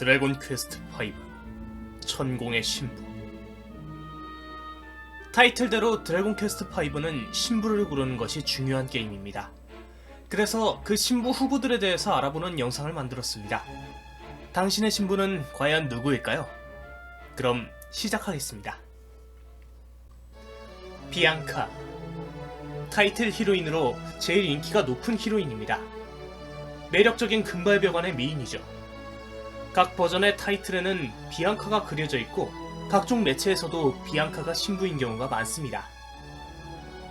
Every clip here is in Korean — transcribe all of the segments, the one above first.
드래곤 퀘스트 5 천공의 신부 타이틀대로 드래곤 퀘스트 5는 신부를 고르는 것이 중요한 게임입니다. 그래서 그 신부 후보들에 대해서 알아보는 영상을 만들었습니다. 당신의 신부는 과연 누구일까요? 그럼 시작하겠습니다. 비앙카 타이틀 히로인으로 제일 인기가 높은 히로인입니다. 매력적인 금발벽안의 미인이죠. 각 버전의 타이틀에는 비앙카가 그려져 있고 각종 매체에서도 비앙카가 신부인 경우가 많습니다.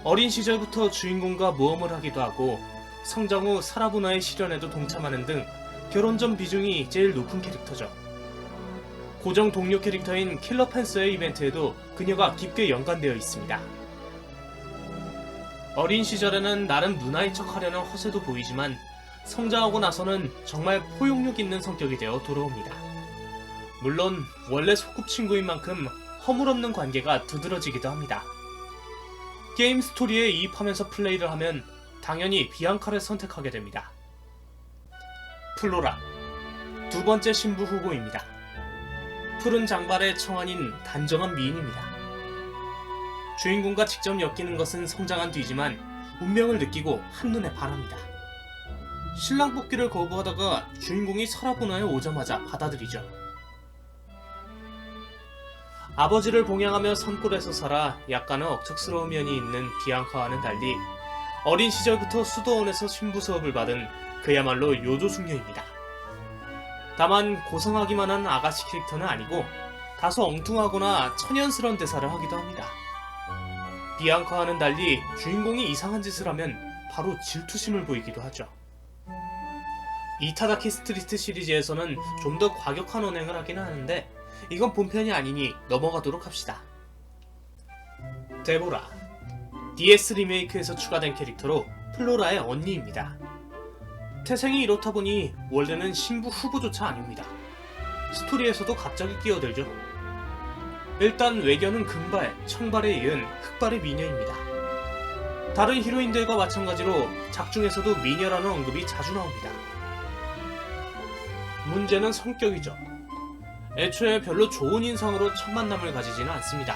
어린 시절부터 주인공과 모험을 하기도 하고 성장 후 사라부나의 실현에도 동참하는 등 결혼 전 비중이 제일 높은 캐릭터죠. 고정 동료 캐릭터인 킬러 팬서의 이벤트에도 그녀가 깊게 연관되어 있습니다. 어린 시절에는 나름 누나인 척 하려는 허세도 보이지만 성장하고 나서는 정말 포용력 있는 성격이 되어 돌아옵니다. 물론 원래 소꿉친구인 만큼 허물없는 관계가 두드러지기도 합니다. 게임 스토리에 이입하면서 플레이를 하면 당연히 비앙카를 선택하게 됩니다. 플로라 두 번째 신부 후보입니다. 푸른 장발의 청아닌 단정한 미인입니다. 주인공과 직접 엮이는 것은 성장한 뒤지만 운명을 느끼고 한눈에 반합니다. 신랑 뽑기를 거부하다가 주인공이 설화분화에 오자마자 받아들이죠. 아버지를 봉양하며 산골에서 살아 약간은 억척스러운 면이 있는 비앙카와는 달리 어린 시절부터 수도원에서 신부 수업을 받은 그야말로 요조숙녀입니다. 다만 고상하기만 한 아가씨 캐릭터는 아니고 다소 엉뚱하거나 천연스러운 대사를 하기도 합니다. 비앙카와는 달리 주인공이 이상한 짓을 하면 바로 질투심을 보이기도 하죠. 이타다키 스트리트 시리즈에서는 좀 더 과격한 언행을 하기는 하는데 이건 본편이 아니니 넘어가도록 합시다. 데보라 DS 리메이크에서 추가된 캐릭터로 플로라의 언니입니다. 태생이 이렇다 보니 원래는 신부 후보조차 아닙니다. 스토리에서도 갑자기 끼어들죠. 일단 외견은 금발, 청발에 이은 흑발의 미녀입니다. 다른 히로인들과 마찬가지로 작중에서도 미녀라는 언급이 자주 나옵니다. 문제는 성격이죠. 애초에 별로 좋은 인상으로 첫 만남을 가지지는 않습니다.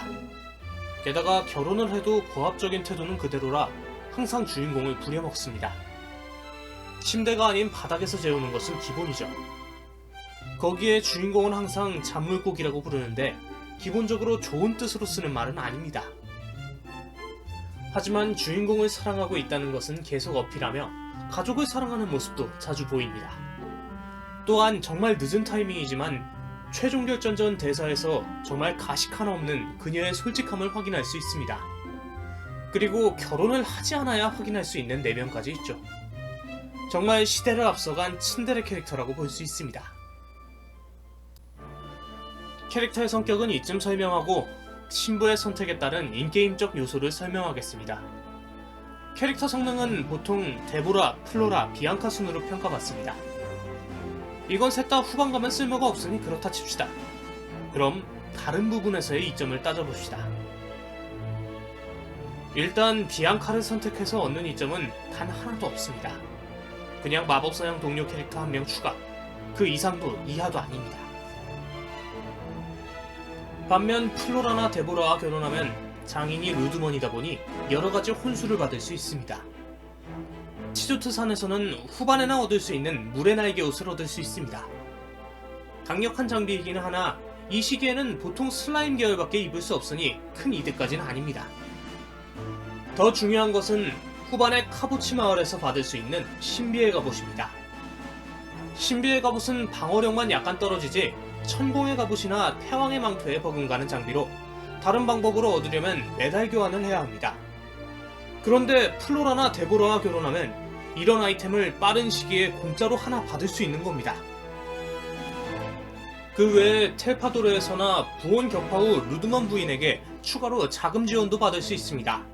게다가 결혼을 해도 고압적인 태도는 그대로라 항상 주인공을 부려먹습니다. 침대가 아닌 바닥에서 재우는 것은 기본이죠. 거기에 주인공은 항상 잔물고기라고 부르는데 기본적으로 좋은 뜻으로 쓰는 말은 아닙니다. 하지만 주인공을 사랑하고 있다는 것은 계속 어필하며 가족을 사랑하는 모습도 자주 보입니다. 또한 정말 늦은 타이밍이지만 최종 결전 전 대사에서 정말 가식 하나 없는 그녀의 솔직함을 확인할 수 있습니다. 그리고 결혼을 하지 않아야 확인할 수 있는 내면까지 있죠. 정말 시대를 앞서간 츤데레 캐릭터라고 볼 수 있습니다. 캐릭터의 성격은 이쯤 설명하고 신부의 선택에 따른 인게임적 요소를 설명하겠습니다. 캐릭터 성능은 보통 데보라, 플로라, 비앙카 순으로 평가받습니다. 이건 셋 다 후반 가면 쓸모가 없으니 그렇다 칩시다. 그럼 다른 부분에서의 이점을 따져봅시다. 일단 비앙카를 선택해서 얻는 이점은 단 하나도 없습니다. 그냥 마법사형 동료 캐릭터 한 명 추가. 그 이상도 이하도 아닙니다. 반면 플로라나 데보라와 결혼하면 장인이 루드먼이다 보니 여러 가지 혼수를 받을 수 있습니다. 치조트 산에서는 후반에나 얻을 수 있는 물의 날개 옷을 얻을 수 있습니다. 강력한 장비이기는 하나 이 시기에는 보통 슬라임 계열밖에 입을 수 없으니 큰 이득까지는 아닙니다. 더 중요한 것은 후반에 카부치 마을에서 받을 수 있는 신비의 갑옷입니다. 신비의 갑옷은 방어력만 약간 떨어지지 천공의 갑옷이나 태왕의 망토에 버금가는 장비로 다른 방법으로 얻으려면 메달 교환을 해야 합니다. 그런데 플로라나 데보라와 결혼하면 이런 아이템을 빠른 시기에 공짜로 하나 받을 수 있는 겁니다. 그 외에 텔파도르에서나 부온 격파 후 루드먼 부인에게 추가로 자금 지원도 받을 수 있습니다.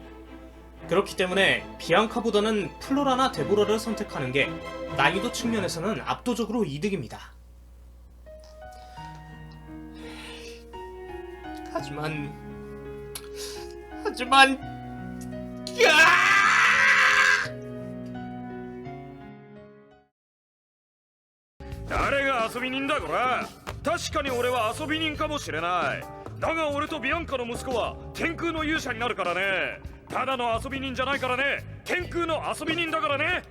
그렇기 때문에 비앙카보다는 플로라나 데보라를 선택하는 게 난이도 측면에서는 압도적으로 이득입니다. 하지만 하지만 야! 遊び人だこら確かに俺は遊び人かもしれない。だが俺とビアンカの息子は天空の勇者になるからね。ただの遊び人じゃないからね。天空の遊び人だからね。